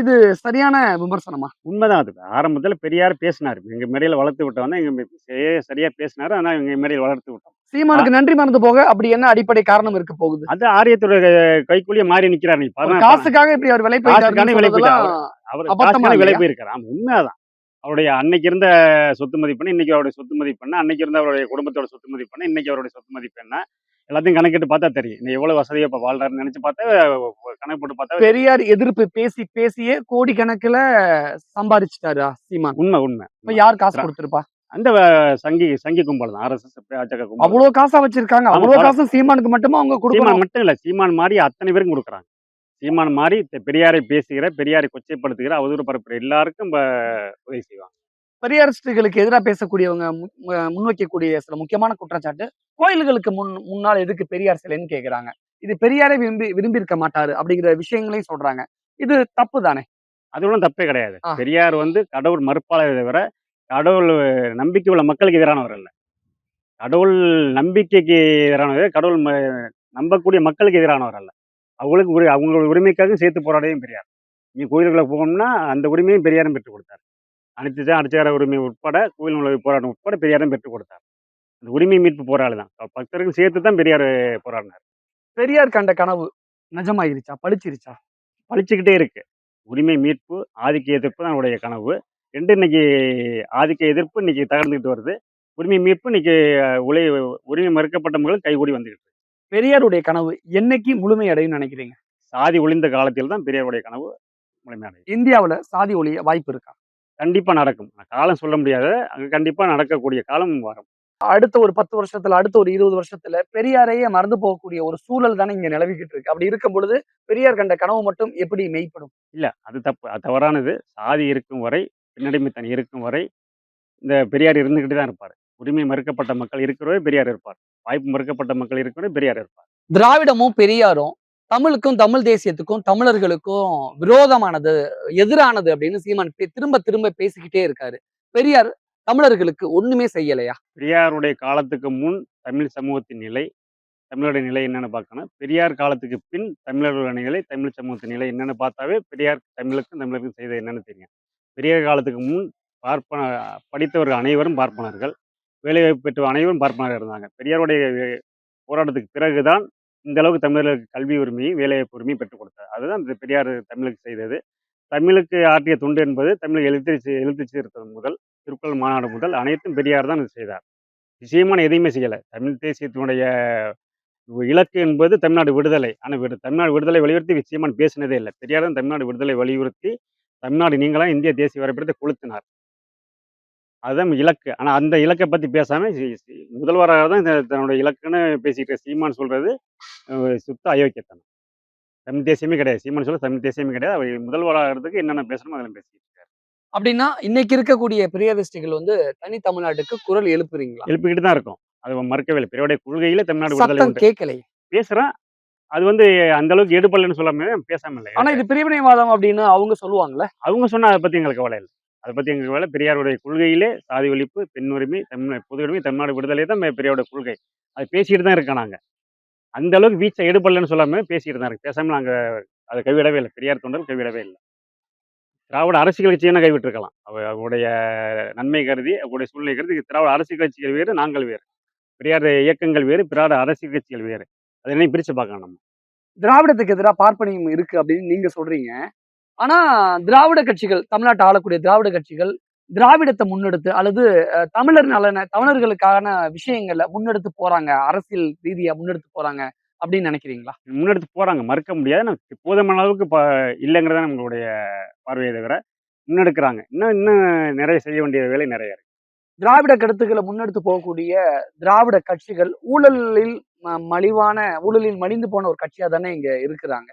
இது சரியான விமர்சனமா? உண்மைதான். அது ஆரம்பத்தில் பெரியார் பேசினார். எங்கள் மேடையில் வளர்த்து விட்டோம் எங்கள் சரியாக பேசினார். ஆனால் எங்கள் மேடையில் வளர்த்து விட்டோம். சீமானுக்கு நன்றி மறந்து போக அப்படி என்ன அடிப்படை காரணம் இருக்க போகுது? அது ஆரியத்தோட கைக்கூலியே மாறி நிற்கிறார் நீ ஒரு பதினாறு காசுக்காக இப்படி அவர் விலை அவர் விலை ஆமா உண்மைதான். அவருடைய அன்னைக்கு இருந்த சொத்து மதிப்பெண்ண இன்னைக்கு அவருடைய சொத்து மதிப்பெண்ண அன்னைக்கு இருந்த அவருடைய குடும்பத்தோட சொத்து மதிப்பெண்ண இன்னைக்கு அவருடைய சொத்து மதிப்பெண்ண எல்லாத்தையும் கணக்கிட்டு பார்த்தா தெரியும். இன்னும் எவ்வளவு வசதியா இப்ப வாழ்றாருன்னு நினைச்சு பார்த்தா கணக்கு போட்டு பார்த்தா பெரியார் எதிர்ப்பு பேசி பேசியே கோடிக்கணக்குல சம்பாதிச்சிட்டாரா சீமான்? உண்மை உண்மை. இப்ப யார் காசு கொடுத்திருப்பா? அந்த சங்கி சங்கி கும்பல் தான். ஆர்எஸ்எஸ் பாஜக கும்பல். அவ்வளவு காசா வச்சிருக்காங்க. அவ்வளவு காசும் சீமானுக்கு மட்டுமா அவங்க கொடுக்கணும்? மட்டும் இல்ல சீமான் மாதிரி அத்தனை பேரும் கொடுக்குறாங்க. சீமான் மாதிரி பெரியாரை பேசுகிற பெரியாரை கொச்சைப்படுத்துகிற அவதூறு பரப்புற எல்லாருக்கும் உதவி செய்வாங்க. பெரியாரிஸ்டுகளுக்கு எதிராக பேசக்கூடியவங்க முன்வைக்கக்கூடிய சில முக்கியமான குற்றச்சாட்டு கோயில்களுக்கு முன் முன்னால் எதுக்கு பெரியார் சிலைன்னு கேக்குறாங்க. இது பெரியாரே விரும்பி விரும்பி இருக்க மாட்டாரு அப்படிங்கிற விஷயங்களையும் சொல்றாங்க. இது தப்பு தானே? அது ஒன்றும் தப்பே கிடையாது. பெரியார் வந்து கடவுள் மறுப்பாளரை தவிர கடவுள் நம்பிக்கை உள்ள மக்களுக்கு எதிரானவர் அல்ல. கடவுள் நம்பிக்கைக்கு எதிரானவர் கடவுள் நம்பக்கூடிய மக்களுக்கு எதிரானவர் அல்ல. அவங்களுக்கு உரி அவங்களோட உரிமைக்காக சேர்த்து போராடையும் பெரியார். நீ கோயில்களை போகணும்னா அந்த உரிமையும் பெரியாரும் பெற்றுக் கொடுத்தார். அனைத்து அடிச்சார உரிமை உட்பட கோயில் நுழைவு போராட்டம் உட்பட பெரியாரும் பெற்றுக் கொடுத்தார். அந்த உரிமை மீட்பு போராளி தான். பக்தர்கள் சேர்த்து தான் பெரியார் போராடினார். பெரியார் கண்ட கனவு நிஜமாயிருச்சா? பழிச்சிருச்சா பழிச்சுக்கிட்டே இருக்கு. உரிமை மீட்பு ஆதிக்க எதிர்ப்பு தான் அவருடைய கனவு. ரெண்டு இன்னைக்கு ஆதிக்க எதிர்ப்பு இன்னைக்கு தகர்ந்துக்கிட்டு வருது. உரிமை மீட்பு இன்னைக்கு உலை உரிமை மறுக்கப்பட்ட மக்கள் கைகூடி வந்துகிட்டு இருக்கு. பெரியாருடைய கனவு என்னைக்கு முழுமை அடையும் நினைக்கிறீங்க? சாதி ஒளிந்த காலத்தில் தான் பெரியாருடைய கனவு முழுமையடையும் இந்தியாவுல சாதி ஒழிய வாய்ப்பு இருக்கா? கண்டிப்பா நடக்கும். காலம் சொல்ல முடியாத. அங்க கண்டிப்பா நடக்கக்கூடிய காலம் வரும். அடுத்த ஒரு பத்து வருஷத்துல அடுத்த ஒரு இருபது வருஷத்துல பெரியாரையே மறந்து போகக்கூடிய ஒரு சூழல் தானே இங்க நிலவிக்கிட்டு இருக்கு. அப்படி இருக்கும் பொழுது பெரியார் கண்ட கனவு மட்டும் எப்படி மெய்ப்படும்? இல்ல அது தப்பு. அது தவறானது. சாதி இருக்கும் வரை பின்னடிமைத்தனம் இருக்கும் வரை இந்த பெரியார் இருந்துகிட்டு தான் இருப்பார். உரிமை மறுக்கப்பட்ட மக்கள் இருக்கிறவரை பெரியார் இருப்பார். வாய்ப்பு மறுக்கப்பட்ட மக்கள் இருக்கிறவரை பெரியார் இருப்பார். திராவிடமும் பெரியாரும் தமிழுக்கும் தமிழ் தேசியத்துக்கும் தமிழர்களுக்கும் விரோதமானது எதிரானது அப்படின்னு சீமான் பே- திரும்ப திரும்ப பேசிக்கிட்டே இருக்காரு. பெரியார் தமிழர்களுக்கு ஒண்ணுமே செய்யலையா? பெரியாருடைய காலத்துக்கு முன் தமிழ் சமூகத்தின் நிலை தமிழருடைய நிலை என்னன்னு பார்க்கணும் பெரியார் காலத்துக்கு பின் தமிழர்களுடைய நிலை தமிழ் சமூகத்தின் நிலை என்னன்னு பார்த்தாவே பெரியார் தமிழுக்கும் தமிழருக்கும் செய்தது என்னன்னு தெரியும். பெரியார் காலத்துக்கு முன் பார்ப்பன படித்தவர்கள் அனைவரும் பார்ப்பனர்கள் வேலைவாய்ப்பு பெற்ற அனைவரும் பார்ப்பனர்கள் இருந்தாங்க. பெரியாருடைய போராட்டத்துக்கு பிறகுதான் இந்த அளவுக்கு தமிழர்களுக்கு கல்வி உரிமையும் வேலைவாய்ப்பு உரிமையும் பெற்றுக் கொடுத்தார். அதுதான் இந்த பெரியார் தமிழுக்கு செய்தது. தமிழுக்கு ஆற்றிய தொண்டு என்பது தமிழ் எழுத்து எழுத்து சீர்திருத்தம் முதல் திருக்குறள் மாநாடு முதல் அனைத்தும் பெரியார் தான் இது செய்தார். நிச்சயமான எதையுமே செய்யலை. தமிழ் தேசியத்தினுடைய இலக்கு என்பது தமிழ்நாடு விடுதலை. ஆனால் விடு தமிழ்நாடு விடுதலை வலியுறுத்தி நிச்சயமான பேசினதே இல்லை. பெரியார் தான் தமிழ்நாடு விடுதலை வலியுறுத்தி தமிழ்நாடு நீங்களாம் இந்திய தேசிய வரைபடத்தை கொளுத்தினார். அதுதான் இலக்கு. ஆனால் அந்த இலக்கை பற்றி பேசாமல் முதல்வராக தான் இந்த தன்னுடைய இலக்குன்னு பேசிக்கிட்ட சீமான் சொல்றது அஹ், சுத்த அயோக்கியத்தனம். தமிழ் தேசியமே கிடையாது. சீமான் சொல்ல தமிழ் தேசியமே கிடையாது. அவர் முதல்வராகிறதுக்கு என்னென்ன பேசணுமோ அதெல்லாம் பேசிக்கிட்டு இருக்காரு. அப்படின்னா இன்னைக்கு இருக்கக்கூடிய பெரியாரிஸ்டுகள் வந்து தனி தமிழ்நாட்டுக்கு குரல் எழுப்புறீங்களா? எழுப்பிக்கிட்டு தான் இருக்கும். அது மறுக்கவே இல்லை. பெரியாருடைய கொள்கையில தமிழ்நாடு விடுதலை கேட்கலை. பேசுகிறேன் அது வந்து அந்த அளவுக்கு எடுப்படலைன்னு சொல்லாம பேசாம இல்லை ஆனா இது பிரிவினைவாதம் அப்படின்னு அவங்க சொல்லுவாங்கல்ல? அவங்க சொன்னா அதை பத்தி எங்களுக்கு கவலை இல்லை. அதை பற்றி எங்களுக்கு வேலை பெரியாருடைய கொள்கையிலே சாதி ஒழிப்பு பெண் உரிமை தமிழ் பொது உரிமை தமிழ்நாடு விடுதலை தான் பெரியாரோட பெரியாருடைய கொள்கை. அது பேசிட்டு தான் இருக்கோம் நாங்கள் அந்த அளவுக்கு வீச்சை எடுப்படலைன்னு சொல்லாமல் பேசிட்டு தான் இருக்கு பேசாமல் நாங்கள் அதை கைவிடவே இல்லை. பெரியார் தொண்டர் கைவிடவே இல்லை. திராவிட அரசியல் கட்சியான கைவிட்டிருக்கலாம். அவ அவருடைய நன்மை கருதி அவருடைய சூழ்நிலை கருதி திராவிட அரசியல் கட்சிகள் வேறு நாங்கள் வேறு. பெரியார் இயக்கங்கள் வேறு பிராட அரசியல் கட்சிகள் வேறு. அதை என்னையும் பிரித்து பார்க்கணும் நம்ம. திராவிடத்துக்கு எதிராக பார்ப்பனியம் இருக்குது அப்படின்னு நீங்கள் சொல்கிறீங்க ஆனா திராவிட கட்சிகள் தமிழ்நாட்டை ஆளக்கூடிய திராவிட கட்சிகள் திராவிடத்தை முன்னெடுத்து அல்லது தமிழர் நலன தமிழர்களுக்கான விஷயங்களை முன்னெடுத்து போறாங்க. அரசியல் ரீதியா முன்னெடுத்து போறாங்க அப்படின்னு நினைக்கிறீங்களா? முன்னெடுத்து போறாங்க. மறுக்க முடியாது. ஆனா போதுமான அளவுக்கு ப இல்லைங்கிறத நம்மளுடைய பார்வையை தவிர முன்னெடுக்கிறாங்க. இன்னும் இன்னும் நிறைய செய்ய வேண்டிய வேலை நிறைய இருக்கு. திராவிட கருத்துக்களை முன்னெடுத்து போகக்கூடிய திராவிட கட்சிகள் ஊழலில் மலிவான ஊழலில் மலிந்து போன ஒரு கட்சியா தானே இங்க இருக்கிறாங்க.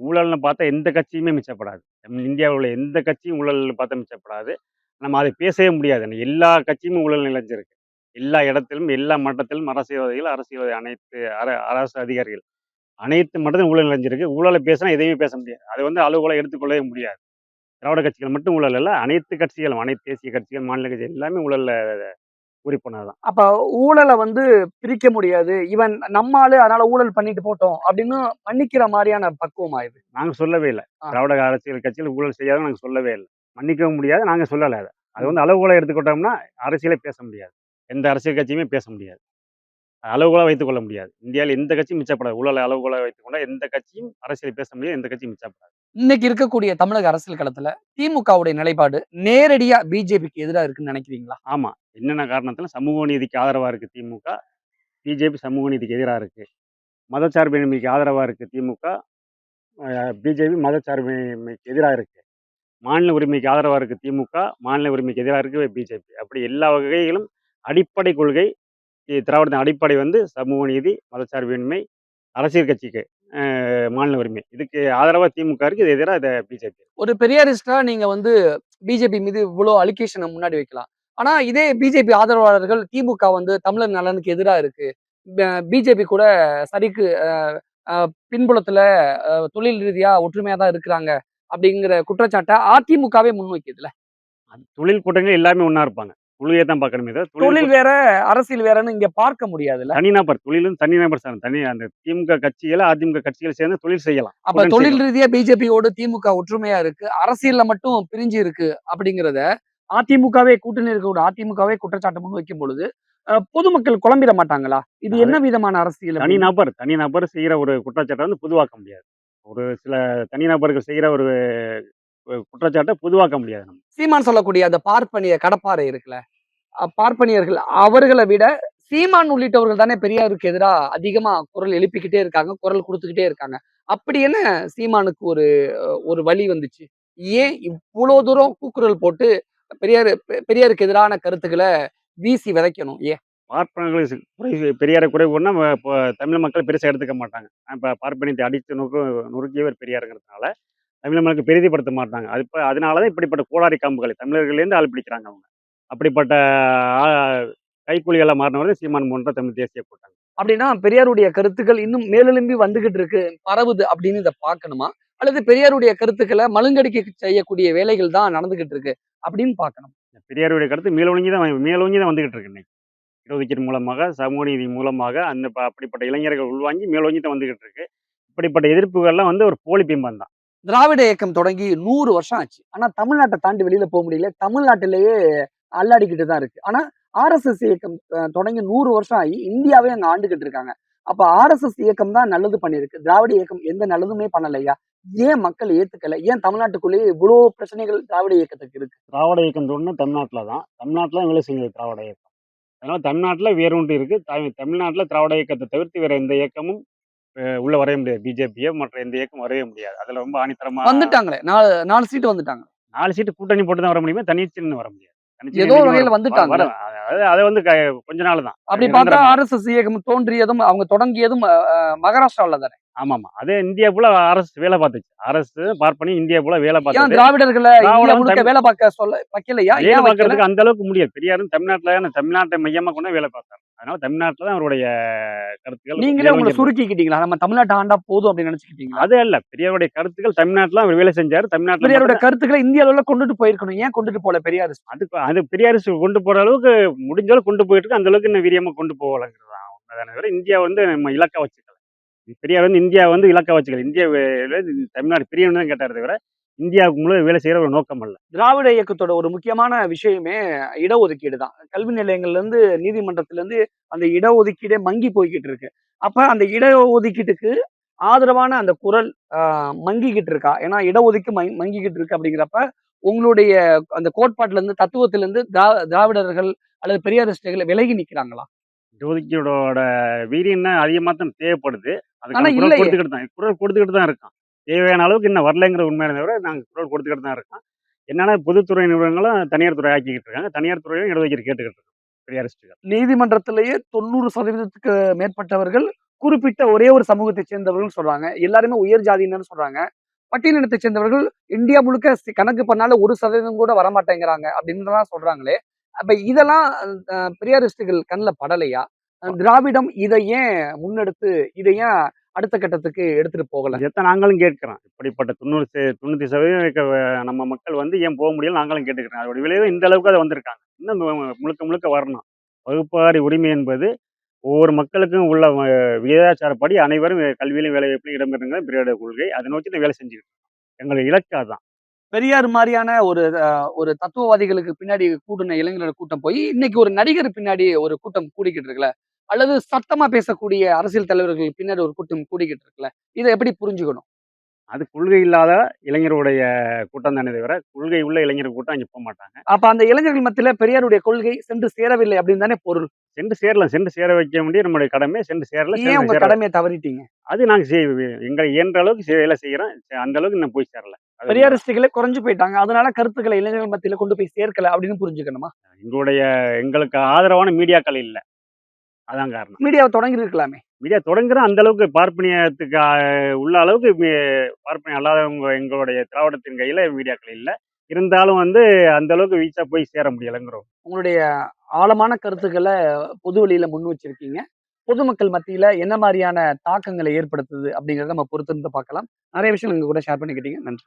ஊழல்னு பார்த்தா எந்த கட்சியுமே மிச்சப்படாது. நம்ம இந்தியாவில் உள்ள எந்த கட்சியும் ஊழல் பார்த்தா மிச்சப்படாது. நம்ம அதை பேசவே முடியாது. எல்லா கட்சியுமே ஊழல் நிலைஞ்சிருக்கு. எல்லா இடத்திலும் எல்லா மட்டத்திலும் அரசியல்வாதிகள் அரசியல்வாதி அனைத்து அர அரசு அதிகாரிகள் அனைத்து மட்டத்திலும் ஊழல் நிலைஞ்சிருக்கு. ஊழலை பேசினா எதையுமே பேச முடியாது. அதை வந்து அளவுகோலை எடுத்துக்கொள்ளவே முடியாது. திராவிட கட்சிகள் மட்டும் ஊழல் இல்லை அனைத்து கட்சிகளும் அனைத்து தேசிய கட்சிகள் மாநில கட்சிகள் எல்லாமே ஊழலில் குறிப்பினது தான் அப்ப ஊழலை வந்து பிரிக்க முடியாது. இவன் நம்ம ஆளு அதனால ஊழல் பண்ணிட்டு போட்டோம் அப்படின்னு மன்னிக்கிற மாதிரியான பக்குவமா இது நாங்கள் சொல்லவே இல்லை. திராவிட அரசியல் கட்சிகள் ஊழல் செய்யாத நாங்கள் சொல்லவே இல்லை. மன்னிக்கவும் முடியாது நாங்கள் சொல்லலை அதை. அது வந்து அளவுகோலை எடுத்துக்கிட்டோம்னா அரசியலே பேச முடியாது. எந்த அரசியல் கட்சியுமே பேச முடியாது. அளவுகோலை வைத்துக் கொள்ள முடியாது. இந்தியாவில் எந்த கட்சியும் மிச்சப்படாது. ஊழல் அளவுகோலை வைத்துக்கொண்டா எந்த கட்சியும் அரசியல் பேச முடியாது எந்த கட்சியும் மிச்சப்படாது. இன்னைக்கு இருக்கக்கூடிய தமிழக அரசியல் களத்துல திமுகவுடைய நிலைப்பாடு நேரடியா பிஜேபிக்கு எதிரா இருக்குன்னு நினைக்கிறீங்களா? ஆமாம் என்னென்ன காரணத்தில்? சமூக நீதிக்கு ஆதரவாக இருக்குது திமுக பிஜேபி சமூக நீதிக்கு எதிராக இருக்குது மதச்சார்பின்மைக்கு ஆதரவாக இருக்குது திமுக பிஜேபி மதச்சார்பின்மைக்கு எதிராக இருக்குது மாநில உரிமைக்கு ஆதரவாக இருக்குது திமுக மாநில உரிமைக்கு எதிராக இருக்குது பிஜேபி. அப்படி எல்லா வகையிலும் அடிப்படை கொள்கை திராவிடத்தின் அடிப்படை வந்து சமூக நீதி மதச்சார்பின்மை அரசியல் கட்சிக்கு மாநில உரிமை. இதுக்கு ஆதரவாக திமுக இருக்குது இது எதிராக இதை பிஜேபி ஒரு பெரியாரிஸ்டா நீங்க வந்து பிஜேபி மீது இவ்வளோ அலிகேஷனை முன்னாடி வைக்கலாம். ஆனா இதே பிஜேபி ஆதரவாளர்கள் திமுக வந்து தமிழர் நலனுக்கு எதிரா இருக்கு. பிஜேபி கூட சரிக்கு பின்புலத்துல தொழில் ரீதியா ஒற்றுமையா தான் இருக்கிறாங்க அப்படிங்கிற குற்றச்சாட்டை அதிமுகவே முன்வைக்குதுல அது தொழில் கூட்டங்கள் எல்லாமே ஒன்றா இருப்பாங்க. கொள்கையை தான் பார்க்கணுமே தொழில் வேற அரசியல் வேறன்னு இங்க பார்க்க முடியாதுல்ல. தனிநபர் தொழிலும் தனிநபர் சார் தனி அந்த திமுக கட்சிகள் அதிமுக கட்சிகள் சேர்ந்து தொழில் செய்யலாம். அப்ப தொழில். ரீதியா பிஜேபியோடு திமுக ஒற்றுமையா இருக்கு அரசியல்ல மட்டும் பிரிஞ்சு இருக்கு அப்படிங்கிறத அதிமுகவே கூட்டணி இருக்கக்கூடிய அதிமுகவே குற்றச்சாட்டு முன் வைக்கும் பொழுது பொதுமக்கள் குழம்பிட மாட்டாங்களா? இது என்ன விதமான அரசியல்? தனிநபர் தனிநபர் செய்கிற ஒரு குற்றச்சாட்டை வந்து பொதுவாக்க முடியாது. ஒரு சில தனிநபர்கள் செய்கிற ஒரு குற்றச்சாட்டை பொதுவாக்க முடியாது நம்ம. சீமான் சொல்லக்கூடிய அந்த பார்ப்பனிய கடப்பாறை இருக்குல்ல பார்ப்பனியர்கள் அவர்களை விட சீமான் உள்ளிட்டவர்கள் தானே பெரியாருக்கு எதிரா அதிகமா குரல் எழுப்பிக்கிட்டே இருக்காங்க குரல் கொடுத்துக்கிட்டே இருக்காங்க. அப்படி என்ன சீமானுக்கு ஒரு ஒரு வழி வந்துச்சு? ஏன் இவ்வளவு தூரம் கூக்குரல் போட்டு பெரியார் பெரியாருக்கு எதிரான கருத்துக்களை வீசி விதைக்கணும். ஏன்? பார்ப்பனர்கள் குறை பெரியாரை குறை கூறினா இப்போ தமிழ் மக்கள் பெருசாக எடுத்துக்க மாட்டாங்க. இப்போ பார்ப்பனியத்தை அடித்து நொறுக்கு நொறுக்கியவர் பெரியாருங்கிறதுனால தமிழ் மக்களுக்கு பெரிதிப்படுத்த மாட்டாங்க. அது இப்போ அதனால தான் இப்படிப்பட்ட கோடாரி காம்புகளை தமிழர்கள்லேருந்து ஆள் பிடிக்கிறாங்க அவங்க. அப்படிப்பட்ட ஆ, கைக்கூலிகளை மாறினவர் சீமான் போன்ற தமிழ் தேசிய கூட்டம் அப்படின்னா பெரியாருடைய கருத்துக்கள் இன்னும் மேலெழும்பி வந்துகிட்டு இருக்கு பரவுது அப்படின்னு இதை பார்க்கணுமா? அல்லது பெரியாருடைய கருத்துக்களை மழுங்கடிக்க செய்யக்கூடிய வேலைகள் தான் நடந்துகிட்டு இருக்கு? அப்படின்னு பார்க்கணும். பெரியாருடைய கருத்து மேலோங்கி தான் மேலோங்கி தான் வந்துகிட்டு இருக்கு இன்னைக்கு. இடஒதுக்கீடு மூலமாக சமூக நீதி மூலமாக அந்த அப்படிப்பட்ட இளைஞர்கள் உள்வாங்கி மேலோங்கி தான் வந்துகிட்டு இருக்கு. இப்படிப்பட்ட எதிர்ப்புகள்லாம் வந்து ஒரு போலி பிம்பம் தான். திராவிட இயக்கம் தொடங்கி நூறு வருஷம் ஆச்சு. ஆனா தமிழ்நாட்டை தாண்டி வெளியில போக முடியல. தமிழ்நாட்டிலேயே அல்லாடிக்கிட்டு தான் இருக்கு. ஆனா ஆர்எஸ்எஸ் இயக்கம் தொடங்கி நூறு வருஷம் ஆகி இந்தியாவே அங்க ஆண்டுகிட்டு இருக்காங்க. அப்ப ஆர்எஸ்எஸ் இயக்கம் தான் நல்லது பண்ணிருக்கு திராவிட இயக்கம் எந்த நல்லதுமே பண்ணலையா? ஏன் மக்கள் ஏத்துக்கல? ஏன் தமிழ்நாட்டுக்குள்ளேயே இவ்வளவு பிரச்சனைகள் திராவிட இயக்கத்துக்கு இருக்கு? திராவிட இயக்கம் தோணுன்னு தமிழ்நாட்டில் தான். தமிழ்நாட்டில் தான் வேலை செஞ்சது திராவிட இயக்கம். அதனால தமிழ்நாட்டில் வேரூன்றி இருக்கு. தமிழ் தமிழ்நாட்டில் திராவிட இயக்கத்தை தவிர்த்து வேற எந்த இயக்கமும் உள்ள வரவே முடியாது. பிஜேபியோ மற்ற எந்த இயக்கம் வரவே முடியாது. அதுல ரொம்ப ஆணித்தரமா வந்துட்டாங்களே. நாலு நாலு சீட்டு வந்துட்டாங்க. நாலு சீட்டு கூட்டணி போட்டு தான் வர முடியுமே? தனிச்சுன்னு வர முடியாது. ஏதோ ஒரு வகையில வந்துட்டாங்க. அதாவது அதை வந்து கொஞ்ச நாள் தான். அப்படி பார்த்தா. ஆர்எஸ்எஸ் இயக்கம் தோன்றியதும் அவங்க தொடங்கியதும் அஹ், மகாராஷ்டிரால தானே ஆமாமா. அதே இந்தியா போல அரசு வேலை பார்த்துச்சு. அரசு பார்ப்பனி இந்தியா போல வேலை ஏன் பார்த்தது. திராவிடர்களை வேலை பார்க்க சொல்ல வைக்கலையா? வேலை பார்க்கறதுக்கு அந்த அளவுக்கு முடியாது. பெரியாரும் தமிழ்நாட்டுல தமிழ்நாட்டை மையமா கொண்டு வேலை பார்த்தாரு அதனால தமிழ்நாட்டுல தான் அவருடைய கருத்துக்கள் நீங்களே உங்களை சுருக்கிக்கிட்டீங்களா? நம்ம தமிழ்நாட்டை ஆண்டா போதும் அப்படின்னு நினைச்சுக்கிட்டீங்களா? அது அல்ல பெரியாருடைய கருத்துக்கள் தமிழ்நாட்டுல அவர் வேலை செஞ்சாரு. தமிழ்நாட்டுல பெரியாரோட மட்டும் கருத்துக்களை இந்திய அளவுல கொண்டுட்டு போயிருக்கணும். ஏன் கொண்டுட்டு போல பெரியார்? அது அது பெரியார் கொண்டு போற அளவுக்கு முடிஞ்ச அளவுக்கு கொண்டு போயிட்டு இருக்கு. அந்த அளவுக்கு இன்னும் வீரியமா கொண்டு போகலங்கிறது தான். உண்மைதானே தவிர இந்தியா வந்து நம்ம இலக்கா வச்சுக்கல. பெரியார் வந்து இந்தியா வந்து இலக்க வச்சுக்கல. இந்தியா தமிழ்நாடு பெரியவன் தான் கேட்டார் தவிர இந்தியாவுக்கு முழு வேலை செய்கிற ஒரு நோக்கம் அல்ல. திராவிட இயக்கத்தோட ஒரு முக்கியமான விஷயமே இடஒதுக்கீடு தான். கல்வி நிலையங்கள்லேருந்து நீதிமன்றத்துலேருந்து அந்த இடஒதுக்கீடே மங்கி போய்கிட்டு இருக்கு. அப்போ அந்த இடஒதுக்கீட்டுக்கு ஆதரவான அந்த குரல் மங்கிக்கிட்டு இருக்கா? ஏன்னா இடஒதுக்கீடு மங் மங்கிக்கிட்டு இருக்கு அப்படிங்கிறப்ப உங்களுடைய அந்த கோட்பாட்டிலேருந்து தத்துவத்திலேருந்து திரா- திராவிடர்கள் அல்லது பெரியாரிஸ்டுகள் விலகி நிற்கிறாங்களா இடஒதுக்கீடோட வீரியம் தான் அதிகமாக தான் தேவைப்படுது. அதுக்கான குரல். கொடுத்துக்கிட்டு தான் குரல் கொடுத்துக்கிட்டு தான் இருக்கோம் தேவையான அளவுக்கு இன்னும் வரலைங்கிற உண்மையான தவிர நாங்கள் குரல் கொடுத்துக்கிட்டு தான் இருக்கோம் என்னன்னா பொதுத்துறை நிறுவனங்களும் தனியார் துறை ஆக்கிக்கிட்டு இருக்காங்க. தனியார் துறையும் இடஒதுக்கீடு கேட்டுக்கிட்டு இருக்கோம் பெரியாரிஸ்டுகள் நீதிமன்றத்திலேயே தொண்ணூறு சதவீதத்துக்கு மேற்பட்டவர்கள் குறிப்பிட்ட ஒரே ஒரு சமூகத்தை சேர்ந்தவர்கள் சொல்றாங்க. எல்லாருமே உயர் ஜாதியினர் சொல்றாங்க. பட்டியலினத்தை சேர்ந்தவர்கள் இந்தியா முழுக்க கணக்கு பண்ணாலும் ஒரு சதவீதம் கூட வரமாட்டேங்கிறாங்க அப்படின்னு தான் சொல்றாங்களே. அப்ப இதெல்லாம் பெரியாரிஸ்டுகள் கண்ணில் படலையா? திராவிடம் இதை ஏன் முன்னெடுத்து இதை ஏன் அடுத்த கட்டத்துக்கு எடுத்துட்டு போகல? இதைத்தான் நாங்களும் கேட்கிறோம். இப்படிப்பட்ட தொண்ணூறு தொண்ணூத்தி சதவீதம் நம்ம மக்கள் வந்து ஏன் போக முடியல நாங்களும் கேட்டுக்கிறோம். அதோட விளைவு இந்த அளவுக்கு அதை வந்திருக்காங்க. இன்னும் முழுக்க முழுக்க வரணும். வகுப்பாரி உரிமை என்பது ஒவ்வொரு மக்களுக்கும் உள்ள விகிதாச்சாரப்படி அனைவரும் கல்வியிலும் வேலை எப்படி இடம்பெறுங்க பிரியோட கொள்கை. அதை நோக்கி தான் வேலை செஞ்சுக்கிட்டு. எங்களுக்கு இலக்கு அதான். பெரியார் மாதிரியான ஒரு ஒரு தத்துவவாதிகளுக்கு பின்னாடி கூட்டின இளைஞர்கள் கூட்டம் போய் இன்னைக்கு ஒரு நடிகர் பின்னாடி ஒரு கூட்டம் கூடிக்கிட்டு இருக்குல்ல. அல்லது சத்தமா பேசக்கூடிய அரசியல் தலைவர்கள் பின்னாடி ஒரு கூட்டம் கூடிக்கிட்டு இருக்குல்ல. இதை எப்படி புரிஞ்சுக்கணும்? அது கொள்கை இல்லாத இளைஞருடைய கூட்டம் தானே தவிர கொள்கை உள்ள இளைஞர் கூட்டம் அங்கே போக மாட்டாங்க. அப்ப அந்த இளைஞர்கள் மத்தியில பெரியாருடைய கொள்கை சென்று சேரவில்லை அப்படின்னு தானே பொருள். சென்று சேரலாம் சென்று சேர வைக்க வேண்டிய நம்முடைய கடமை சென்று சேரல ஏன் உங்க கடமையை தவறிட்டீங்க? அது நாங்கள் செய் எங்களை இயன்ற அளவுக்கு வேலை செய்கிறோம் அந்த அளவுக்கு இன்னும் போய் சேரல. பெரியாரிஸ்டுகளே குறைஞ்சு போயிட்டாங்க. அதனால கருத்துக்களை இளைஞர்கள் மத்தியில கொண்டு போய் சேர்க்கல அப்படின்னு புரிஞ்சுக்கணுமா? எங்களுடைய எங்களுக்கு ஆதரவான மீடியாக்கள் இல்லை. அதான் காரணம். மீடியாவை தொடங்கி இருக்கலாமே மீடியா தொடங்குற அந்த அளவுக்கு பார்ப்பனியத்துக்கு உள்ள அளவுக்கு பார்ப்பனியம் அல்லாதவங்க எங்களுடைய திராவிடத்தின் கையில் மீடியாக்கள் இல்லை. இருந்தாலும் வந்து அந்த அளவுக்கு வீச்சா போய் சேர முடியலைங்கிறோம். உங்களுடைய ஆழமான கருத்துக்களை பொது வெளியில முன் வச்சிருக்கீங்க. பொதுமக்கள் மத்தியில என்ன மாதிரியான தாக்கங்களை ஏற்படுத்துது அப்படிங்கறத நம்ம பொறுத்திருந்து பார்க்கலாம். நிறைய விஷயம் எங்க கூட ஷேர் பண்ணிக்கிட்டீங்க. நன்றி.